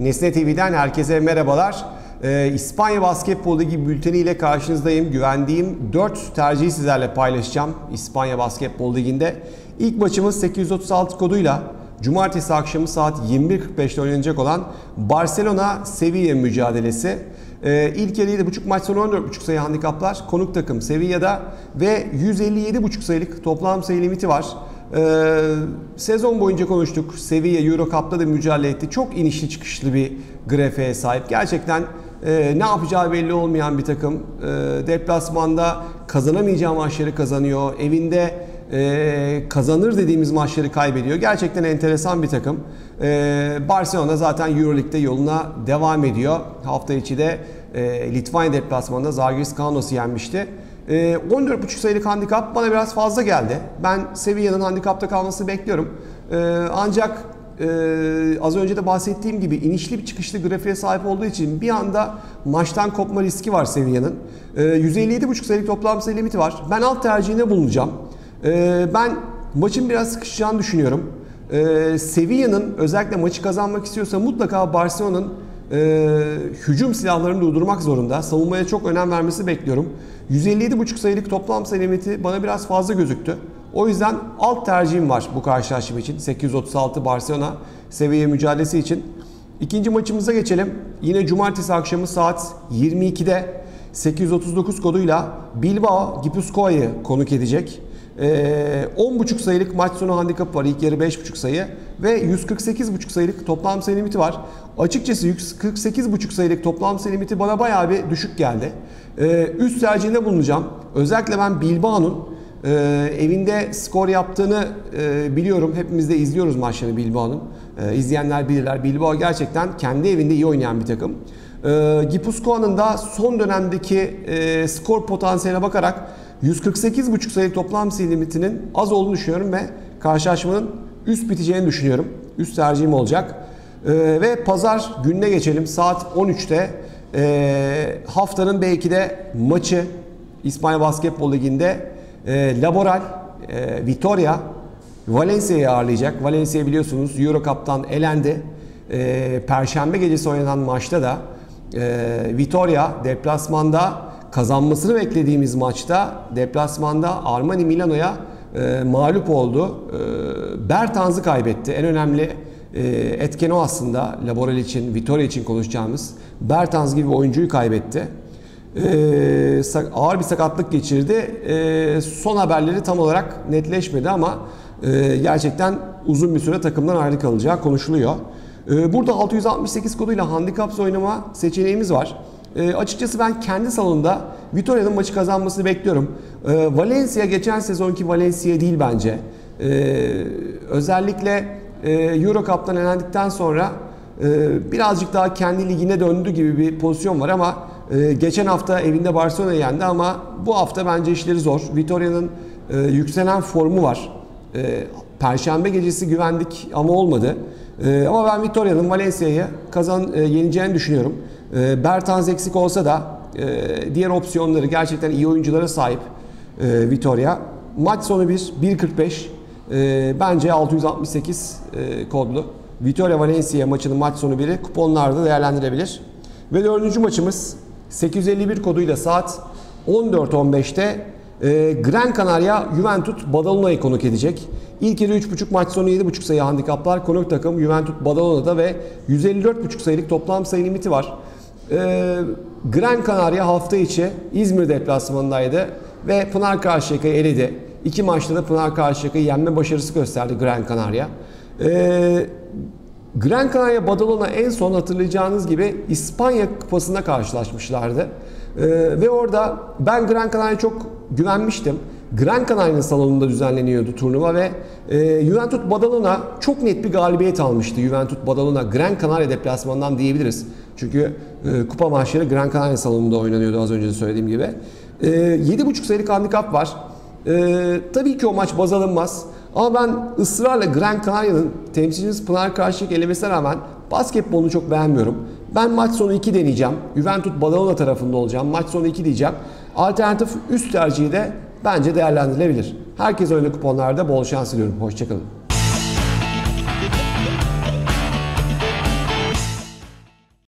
Nesne TV'den herkese merhabalar. Ee, İspanya Basketbol Ligi bülteniyle karşınızdayım. Güvendiğim 4 tercihi sizlerle paylaşacağım İspanya Basketbol Ligi'nde. İlk maçımız 836 koduyla Cumartesi akşamı saat 21.45'te oynanacak olan Barcelona Sevilla mücadelesi. Ee, ilk yarı 7.5 maç sonu 14.5 sayı handikaplar. Konuk takım Sevilla'da ve 157.5 sayılık toplam sayı limiti var. Ee, sezon boyunca konuştuk. Sevilla Euro Cup'ta da mücadele etti. Çok inişli çıkışlı bir grafiğe sahip. Gerçekten e, ne yapacağı belli olmayan bir takım. E, deplasmanda kazanamayacağı maçları kazanıyor. Evinde e, kazanır dediğimiz maçları kaybediyor. Gerçekten enteresan bir takım. E, Barcelona zaten Euroleague'de yoluna devam ediyor. Hafta içi de e, Litvanya deplasmanında Zalgiris Kaunos'u yenmişti. 14.5 sayılık handikap bana biraz fazla geldi. Ben Sevilla'nın handikapta kalmasını bekliyorum. Ancak az önce de bahsettiğim gibi inişli bir çıkışlı grafiğe sahip olduğu için bir anda maçtan kopma riski var Sevilla'nın. 157.5 sayılık toplam sayı limiti var. Ben alt tercihine bulunacağım. Ben maçın biraz sıkışacağını düşünüyorum. Sevilla'nın özellikle maçı kazanmak istiyorsa mutlaka Barcelona'nın e, hücum silahlarını durdurmak zorunda. Savunmaya çok önem vermesi bekliyorum. 157,5 sayılık toplam sayı bana biraz fazla gözüktü. O yüzden alt tercihim var bu karşılaşma için. 836 Barcelona seviye mücadelesi için. İkinci maçımıza geçelim. Yine cumartesi akşamı saat 22'de 839 koduyla Bilbao Gipuzkoa'yı konuk edecek. Ee, 10.5 sayılık maç sonu handikap var. İlk yarı 5.5 sayı ve 148.5 sayılık toplam sayı limiti var. Açıkçası 148.5 sayılık toplam sayı limiti bana bayağı bir düşük geldi. Ee, üst tercihinde bulunacağım. Özellikle ben Bilbao'nun e, evinde skor yaptığını e, biliyorum. Hepimiz de izliyoruz maçlarını Bilbao'nun. E, izleyenler bilirler. Bilbao gerçekten kendi evinde iyi oynayan bir takım. E, Gipuzkoa'nın da son dönemdeki e, skor potansiyeline bakarak 148,5 sayı toplam sayı limitinin az olduğunu düşünüyorum ve karşılaşmanın üst biteceğini düşünüyorum. Üst tercihim olacak. Ee, ve pazar gününe geçelim. Saat 13'te e, haftanın belki de maçı İspanya Basketbol Ligi'nde e, Laboral, e, Vitoria Valencia'yı ağırlayacak. Valencia biliyorsunuz Euro Cup'tan elendi. E, Perşembe gecesi oynanan maçta da e, Vitoria deplasmanda kazanmasını beklediğimiz maçta deplasmanda Armani Milano'ya e, mağlup oldu. Bertanz'ı kaybetti. En önemli e, etken o aslında. Laboral için, Vitoria için konuşacağımız. Bertanz gibi bir oyuncuyu kaybetti. E, ağır bir sakatlık geçirdi. E, son haberleri tam olarak netleşmedi ama gerçekten uzun bir süre takımdan ayrı kalacağı konuşuluyor. Burada 668 koduyla handikap oynama seçeneğimiz var. E, açıkçası ben kendi salonunda Vitoria'nın maçı kazanmasını bekliyorum. E, Valencia geçen sezonki Valencia değil bence. E, özellikle e, Euro Cup'tan elendikten sonra e, birazcık daha kendi ligine döndü gibi bir pozisyon var ama e, geçen hafta evinde Barcelona'yı yendi ama bu hafta bence işleri zor. Vitoria'nın e, yükselen formu var. E, Perşembe gecesi güvendik ama olmadı. E, ama ben Vitoria'nın Valencia'yı kazan e, yeneceğini düşünüyorum. E, Bertans eksik olsa da e, diğer opsiyonları gerçekten iyi oyunculara sahip e, Vitoria. Maç sonu 1, 1.45. E, bence 668 e, kodlu. Vitoria Valencia maçının maç sonu 1'i kuponlarda değerlendirebilir. Ve dördüncü maçımız 851 koduyla saat 14.15'te e, Gran Canaria Juventus Badalona'yı konuk edecek. İlk yarı 3.5 maç sonu 7.5 sayı handikaplar. Konuk takım Juventus Badalona'da ve 154.5 sayılık toplam sayı limiti var. E, Gran Canaria hafta içi İzmir deplasmanındaydı ve Pınar Karşıyaka'yı eledi. İki maçta da Pınar Karşıyaka'yı yenme başarısı gösterdi Gran Canaria. E, Gran Canaria Badalona en son hatırlayacağınız gibi İspanya Kupası'nda karşılaşmışlardı. Ee, ve orada ben Gran Canaria'ya çok güvenmiştim. Gran Canaria'nın salonunda düzenleniyordu turnuva ve e, Juventus Badalona çok net bir galibiyet almıştı. Juventus Badalona Gran Canaria deplasmanından diyebiliriz. Çünkü e, kupa maçları Gran Canaria salonunda oynanıyordu az önce de söylediğim gibi. E, 7.5 sayılık handikap var. E, tabii ki o maç baz alınmaz. Ama ben ısrarla Gran Canaria'nın temsilcimiz Pınar Karşıyık elemesine rağmen basketbolunu çok beğenmiyorum. Ben maç sonu 2 deneyeceğim. Juventus Badalona tarafında olacağım. Maç sonu 2 diyeceğim. Alternatif üst tercihi de bence değerlendirilebilir. Herkes öyle kuponlarda bol şans diliyorum. Hoşçakalın.